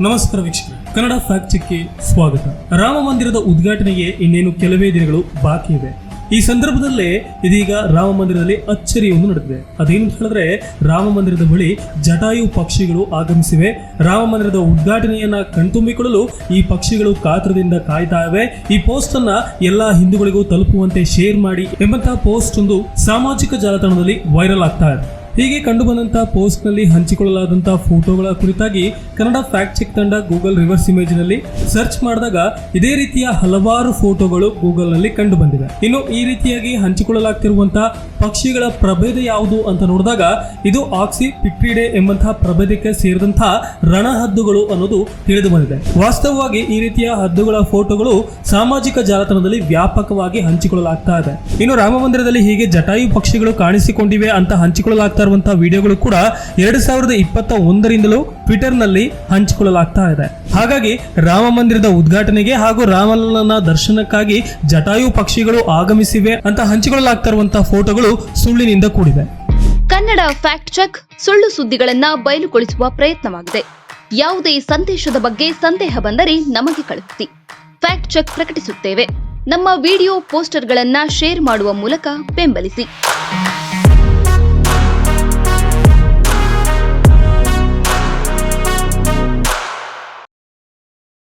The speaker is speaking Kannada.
ನಮಸ್ಕಾರ ವೀಕ್ಷಕರೇ. ಕನ್ನಡ ಫ್ಯಾಕ್ಟ್ ಚೆಕ್ಗೆ ಸ್ವಾಗತ. ರಾಮ ಮಂದಿರದ ಉದ್ಘಾಟನೆಗೆ ಇನ್ನೇನು ಕೆಲವೇ ದಿನಗಳು ಬಾಕಿ ಇವೆ ಈ ಸಂದರ್ಭದಲ್ಲೇ ಇದೀಗ ರಾಮ ಮಂದಿರದಲ್ಲಿ ಅಚ್ಚರಿಯೊಂದು ನಡೆದಿದೆ. ಅದೇನು ಹೇಳಿದ್ರೆ, ರಾಮ ಮಂದಿರದ ಬಳಿ ಜಟಾಯು ಪಕ್ಷಿಗಳು ಆಗಮಿಸಿವೆ. ರಾಮ ಮಂದಿರದ ಉದ್ಘಾಟನೆಯನ್ನ ಕಣ್ತುಂಬಿಕೊಳ್ಳಲು ಈ ಪಕ್ಷಿಗಳು ಕಾತರದಿಂದ ಕಾಯ್ತಾ ಇವೆ. ಈ ಪೋಸ್ಟ್ ಅನ್ನ ಎಲ್ಲಾ ಹಿಂದೂಗಳಿಗೂ ತಲುಪುವಂತೆ ಶೇರ್ ಮಾಡಿ ಎಂಬಂತಹ ಪೋಸ್ಟ್ ಒಂದು ಸಾಮಾಜಿಕ ಜಾಲತಾಣದಲ್ಲಿ ವೈರಲ್ ಆಗ್ತಾ ಇದೆ. ಹೀಗೆ ಕಂಡುಬಂದಂತಹ ಪೋಸ್ಟ್ನಲ್ಲಿ ಹಂಚಿಕೊಳ್ಳಲಾದಂತಹ ಫೋಟೋಗಳ ಕುರಿತಾಗಿ ಕನ್ನಡ ಫ್ಯಾಕ್ಟ್ ಚೆಕ್ ತಂಡ ಗೂಗಲ್ ರಿವರ್ಸ್ ಇಮೇಜ್ನಲ್ಲಿ ಸರ್ಚ್ ಮಾಡಿದಾಗ ಇದೇ ರೀತಿಯ ಹಲವಾರು ಫೋಟೋಗಳು ಗೂಗಲ್ನಲ್ಲಿ ಕಂಡು ಬಂದಿವೆ. ಇನ್ನು ಈ ರೀತಿಯಾಗಿ ಹಂಚಿಕೊಳ್ಳಲಾಗ್ತಿರುವಂತಹ ಪಕ್ಷಿಗಳ ಪ್ರಭೇದ ಯಾವುದು ಅಂತ ನೋಡಿದಾಗ ಇದು ಆಕ್ಸಿ ಪಿಟ್ರಿಡೆ ಎಂಬಂತಹ ಪ್ರಭೇದಕ್ಕೆ ಸೇರಿದಂತಹ ರಣಹದ್ದುಗಳು ಅನ್ನೋದು ತಿಳಿದು ಬಂದಿದೆ. ವಾಸ್ತವವಾಗಿ ಈ ರೀತಿಯ ಹದ್ದುಗಳ ಫೋಟೋಗಳು ಸಾಮಾಜಿಕ ಜಾಲತಾಣದಲ್ಲಿ ವ್ಯಾಪಕವಾಗಿ ಹಂಚಿಕೊಳ್ಳಲಾಗ್ತಾ ಇದೆ. ಇನ್ನು ರಾಮ ಮಂದಿರದಲ್ಲಿ ಹೀಗೆ ಜಟಾಯು ಪಕ್ಷಿಗಳು ಕಾಣಿಸಿಕೊಂಡಿವೆ ಅಂತ ಹಂಚಿಕೊಳ್ಳಲಾಗ್ತಾ ಇರುವಂತಹ ವಿಡಿಯೋಗಳು ಕೂಡ ಎರಡು ಸಾವಿರದ ಇಪ್ಪತ್ತ ಒಂದರಿಂದಲೂ ಟ್ವಿಟರ್ನಲ್ಲಿ ಹಂಚಿಕೊಳ್ಳಲಾಗ್ತಾ ಇದೆ. ಹಾಗಾಗಿ ರಾಮ ಮಂದಿರದ ಉದ್ಘಾಟನೆಗೆ ಹಾಗೂ ರಾಮಲಲ್ಲನ ದರ್ಶನಕ್ಕಾಗಿ ಜಟಾಯು ಪಕ್ಷಿಗಳು ಆಗಮಿಸಿವೆ ಅಂತ ಹಂಚಿಕೊಳ್ಳಲಾಗ್ತಾ ಇರುವಂತಹ ಫೋಟೋಗಳು ಸುಳ್ಳಿನಿಂದ ಕೂಡಿವೆ. ಕನ್ನಡ ಫ್ಯಾಕ್ಟ್ ಚೆಕ್ ಸುಳ್ಳು ಸುದ್ದಿಗಳನ್ನ ಬಯಲುಗೊಳಿಸುವ ಪ್ರಯತ್ನವಾಗಿದೆ. ಯಾವುದೇ ಸಂದೇಶದ ಬಗ್ಗೆ ಸಂದೇಹ ಬಂದರೆ ನಮಗೆ ಕಳುಹಿಸಿ. ಫ್ಯಾಕ್ಟ್ ಚೆಕ್ ಪ್ರಕಟಿಸುತ್ತೇವೆ. ನಮ್ಮ ವಿಡಿಯೋ ಪೋಸ್ಟರ್ಗಳನ್ನ ಶೇರ್ ಮಾಡುವ ಮೂಲಕ ಬೆಂಬಲಿಸಿ.